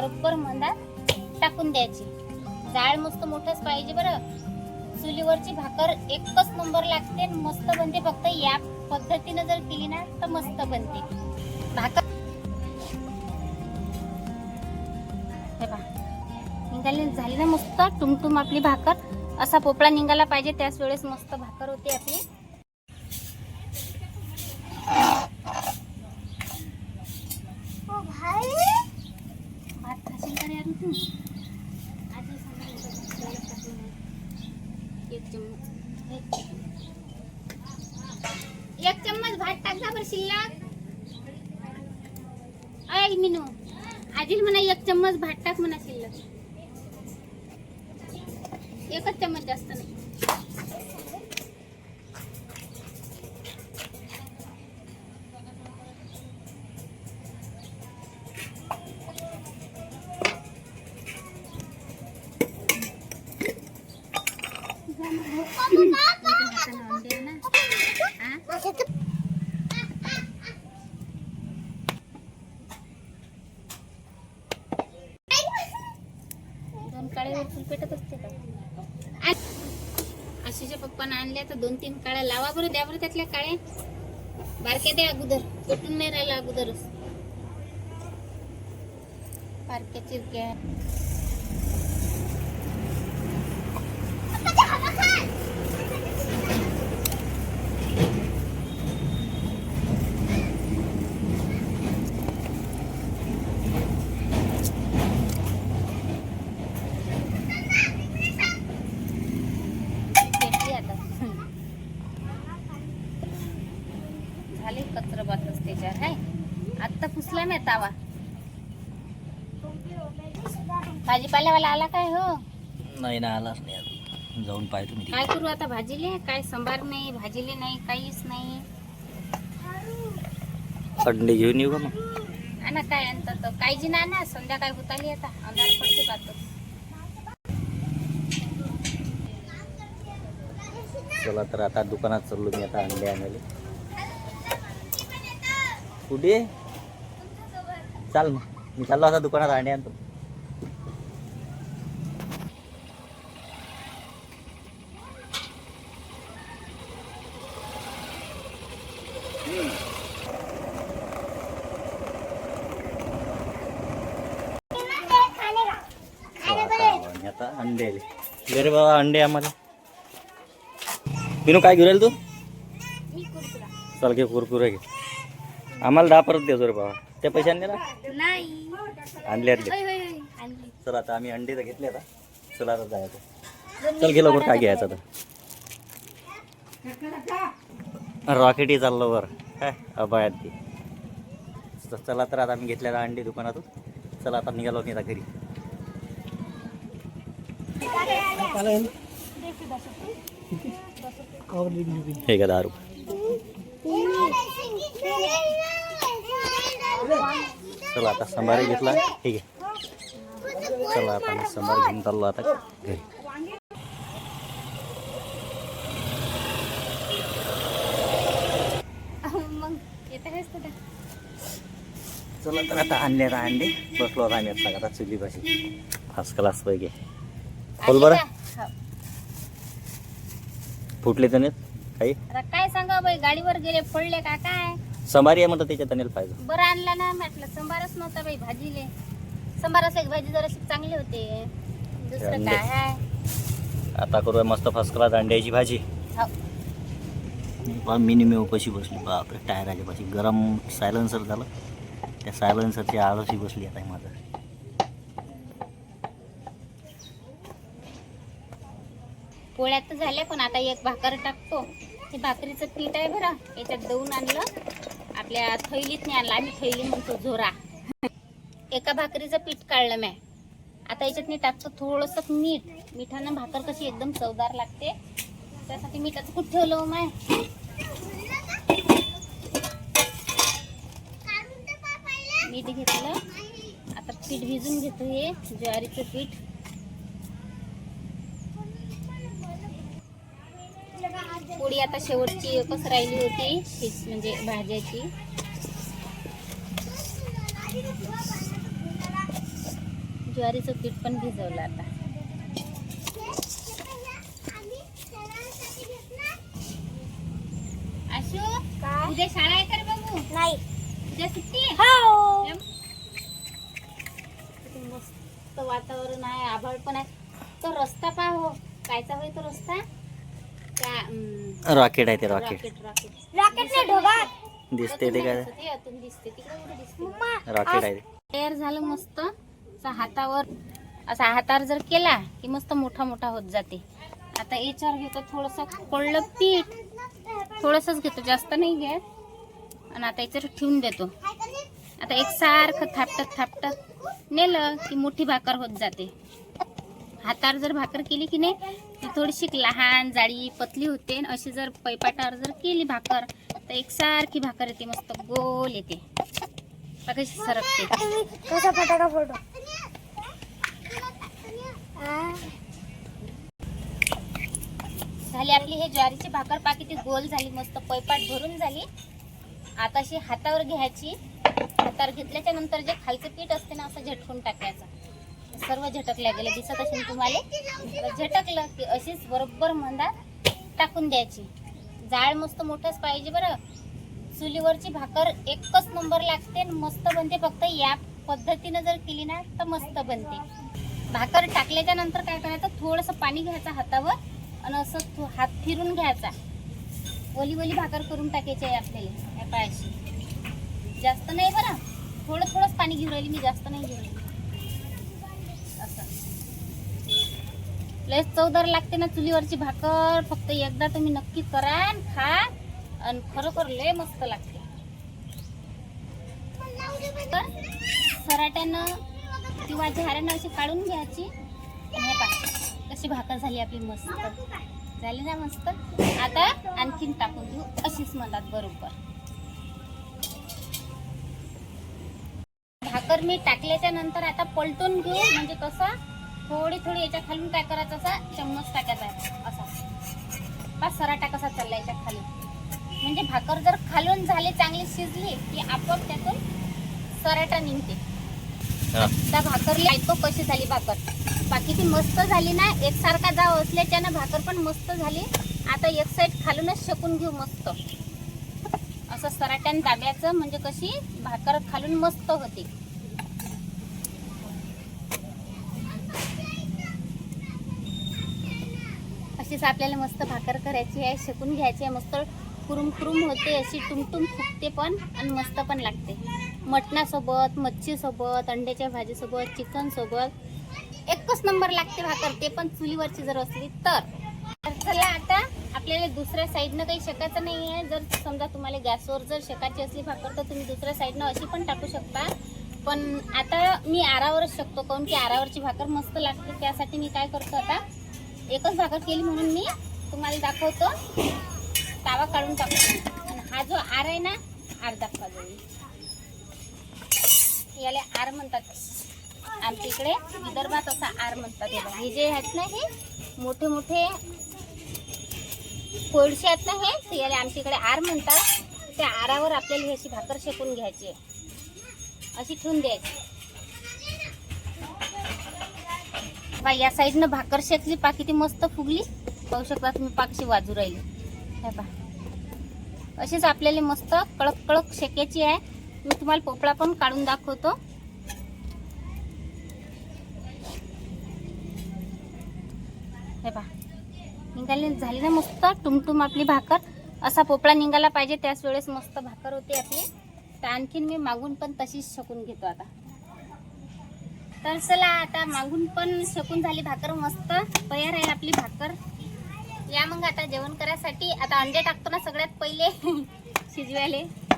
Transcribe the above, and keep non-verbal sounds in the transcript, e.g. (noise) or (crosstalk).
बरोबर मंदात टाकून द्यायची. जाळ मस्त मोठंच पाहिजे बरं. चुलीवरची भाकर एकच नंबर लागते मस्त बनते. फक्त या पद्धतीनं जर केली ना तर मस्त बनते. भाकर हे निघाली झाली ना मस्त टुमटुम आपली भाकर. असा पोपळा निघाला पाहिजे त्याच वेळेस मस्त भाकर होते आपली भात खाशील का रे अरे तू? आजी सांगितलं होतं भात टाकून. एक चम्मच एक चम्मच भात टाकला बरं शिल्लक. अय मिनू. आजील म्हणा एक चम्मच भात टाक म्हणा शिल्लक. एकच चम्मच जास्त नाही. पेटत असते का? आ- आशीच्या पप्पानं आणल्या तर दोन तीन काळ्या लावा बरं द्या बरं त्यातल्या काळ्या. बारक्या द्या अगोदर पेटून नाही राहिला अगोदरच. बारक्या चिरक्या घेतली आता झाले कचरा बातच त्याच्यावर हाय आत्ता पुसला नाही तावा भाजीपाल्यावाला आला काय हो? नाही ना आलाच नाही अजून. जाऊन पाहतो मी काय करू आता भाजीले? काय संभार नाही भाजीले नाही काहीच नाही. अंडे घेऊन येऊ का मग? आणा काय आणतात तर. काळजी ना ना संध्याकाळ होत आली आता. अंधार पडते पाहतो. चला तर आता दुकानात चाललो मी आता अंडे आणायला. कुठे? चाल मग. मी चाललो आता दुकानात अंडे आणतो. आता आणि अंडे आले. दे बाबा अंडे आम्हाला. बिनू काय घेऊन राहील तू? चल घे कुरकुरे घे. आम्हाला दहा परत देतो रे बाबा. त्या पैशाने ना? नाही. आणले आणले. होय होय होय आणली. चल आता आम्ही अंडे तर घेतले आता. चला आता जायचं. चल गेलो बरं काय घ्यायचं तर रॉकेटही चाललो वर काय? अबायात ती तर चला तर आता आम्ही घेतलेला अंडे दुकानातून. चला आता निघालो मी आता घरी. हे का रुपये चला आता संभार घेतला. ठीक आहे. चला आता मी संभार घेऊन चाललो आता घरी. चला तर आता आणले. आता अंडे बसलो आता आम्ही आता आता चुलीपाशी फर्स्ट क्लास पैकी खोल बरं. हो. फुटले तर नाहीत? काही? काय सांगा बाई? गाडीवर गेले पडले का काय? संभारी आहे म्हणतात त्याच्यात आणेल पाहिजे बरं आणला ना म्हटलं संभारच नव्हता बाई भाजीले. संभार असं भाजी जराशी चांगली होते. दुसरं. काय आहे? आता करूया मस्त फर्स्ट क्लास अंड्याची भाजी. हो. बा मिनिमेव कशी बसली? बापरे टायराच्या पाशी गरम सायलन्सर झालं. त्या सायलन्सरची आळशी बसली आता माझं. पोळ्या तर झाल्या पण आता एक भाकर टाकतो. हे भाकरीचं पीठ आहे बरं. याच्यात दळून आणलं. आपल्या थैलीत नाही आम्ही थैली म्हणतो झोरा. एका भाकरीचं पीठ काढलं मॅ आता याच्यात मी टाकतो थोडंसं मीठ. मिठानं भाकर कशी एकदम चवदार लागते. त्यासाठी मिठाचं कुठं ठेवलं हो माय. मीठ घेतलं. आता पीठ भिजून घेतो हे ज्वारीचं पीठ. पोळी आता शेवटची एकच राहिली होती हीच म्हणजे भाज्याची. ज्वारीचं पीठ पण भिजवलं आता. आशू उद्या शाळा आहे तर बघू नाही. उद्या सुट्टी आहे? हो? किती मस्त वातावरण आहे आभाळ पण आहे. तो रस्ता पहा हो कायचा होय तो रस्ता? रॉकेट आहे ते रॉकेट दिसते ते काय रॉकेट आहे तयार झालं मस्त. असा हातावर असा हातावर जर केला की मस्त मोठा मोठा होत जाते. आता याच्यावर घेतो थोडंसं कोळलं पीठ. थोडंसंच घेतो जास्त नाही घेत. आणि आता याच्यावर ठेवून देतो. आता एक सारखं थापटत थापटत नेलं की मोठी भाकर होत जाते. हातावर जर भाकर केली की नाही ती थोडीशी लहान जाडी पतली होते. आणि अशी जर पैपाटावर जर केली भाकर तर एकसारखी भाकर येते मस्त गोल येते. कशी सरकते कसा फटाका फोटो झाली आपली हे ज्वारीची भाकर पाकी ती गोल झाली मस्त पैपाट भरून झाली. आता अशी हातावर घ्यायची. हातावर घेतल्याच्या नंतर जे खालचं पीठ असते ना असं झटकून टाकायचं. सर्व झटकल्या गेलं दिसत असेल तुम्हाला? झटकलं की अशीच बरोबर मंदात टाकून द्यायची. जाळ मस्त मोठंच पाहिजे बरं. चुलीवरची भाकर एकच नंबर लागते आणि मस्त बनते. फक्त या पद्धतीनं जर केली ना तर मस्त बनते. भाकर टाकल्याच्या नंतर काय करायचं? थोडंसं पाणी घ्यायचं हातावर आणि असं हात फिरून घ्यायचा. ओली ओली भाकर करून टाकायची आहे आपल्याला या पायाशी. जास्त नाही बरं. थोडं थोडंच पाणी घेऊन राहिली मी जास्त नाही घेऊन राहिली असं लयच चवदार लागते ना चुलीवरची भाकर. फक्त एकदा तुम्ही नक्की करा आणि खा. आणि खरोखर लय मस्त लागते. तर सराट्यानं किंवा झाऱ्यानं अशी काढून घ्यायची. हे कशी भाकर झाली आपली मस्त. झाली ना मस्त. आता आणखीन टाकून घेऊ अशीच म्हणतात बरोबर. भाकर मी टाकल्याच्या नंतर आता पलटून घेऊ. म्हणजे कसं? थोडी थोडी याच्या खालून काय करायचं असा चम्मच टाकायचा असा. बस सराटा कसा चालला याच्या खाली. म्हणजे भाकर जर खालून झाली चांगली शिजली की आपोआप त्यातून सराटा निघते. हा. त्या भाकरला ऐकतो कशी झाली भाकर. बाकी ती मस्त झाली ना एकसारखा जाव असल्याच्यानं भाकर पण मस्त झाली. आता एक साईड खालूनच शकून घेऊ मस्त. असं सराट्यान दाब्याचं म्हणजे कशी भाकर खालून मस्त होते. अशीच आपल्याला मस्त भाकर करायची आहे शेकून घ्यायची आहे मस्त कुरुम कुरुम होते अशी टुमटुम फुगते पण आणि मस्त पण लागते. मटणासोबत मच्छीसोबत अंड्याच्या भाजीसोबत चिकनसोबत. एकच नंबर लागते भाकर ते पण चुलीवरची जर असली तर. चला आता आपल्याला दुसऱ्या साईडनं काही शेकायचं नाही आहे. जर समजा तुम्हाला गॅसवर जर शेकायची असली भाकर तर तुम्ही दुसऱ्या साईडनं अशी पण टाकू शकता. पण आता मी आरावरच शकतो काऊन की आरावरची भाकर मस्त लागते. त्यासाठी मी काय करतो आता एकच भाकर केली म्हणून मी तुम्हाला दाखवतो. तावा काढून टाकतो. आणि हा जो आर आहे ना आर दाखवा जाईल याला आर म्हणतात. आमच्या इकडे विदर्भात असा आर म्हणतात. याला हे जे आहेत ना हे मोठे मोठे कोळशे आहेत ना हे ते याला आमच्या इकडे आर म्हणतात. त्या आरावर आपल्याला ही अशी भाकर शेकून घ्यायची अशी ठेवून द्यायची. बा या साईडनं भाकर शेकली पा किती मस्त फुगली. पाहू शकता तुम्ही पाकशी वाजू राहिली. हे पा अशीच आपल्याला मस्त कडक कडक शेकायची आहे. मी तुम्हाला पोपळा पण काढून दाखवतो. हे पा निघाली झाली ना मस्त टुमटुम आपली भाकर. असा पोपळा निघाला पाहिजे त्याच वेळेस मस्त भाकर होते आपली. तर आणखीन मी मागून पण तशीच शकून घेतो आता. तर चला आता मागून पण शकून झाली भाकर मस्त. तयार आहे आपली भाकर. या मग आता जेवण करायसाठी. आता अंडे टाकतो ना सगळ्यात पहिले. (laughs) शिजवायला.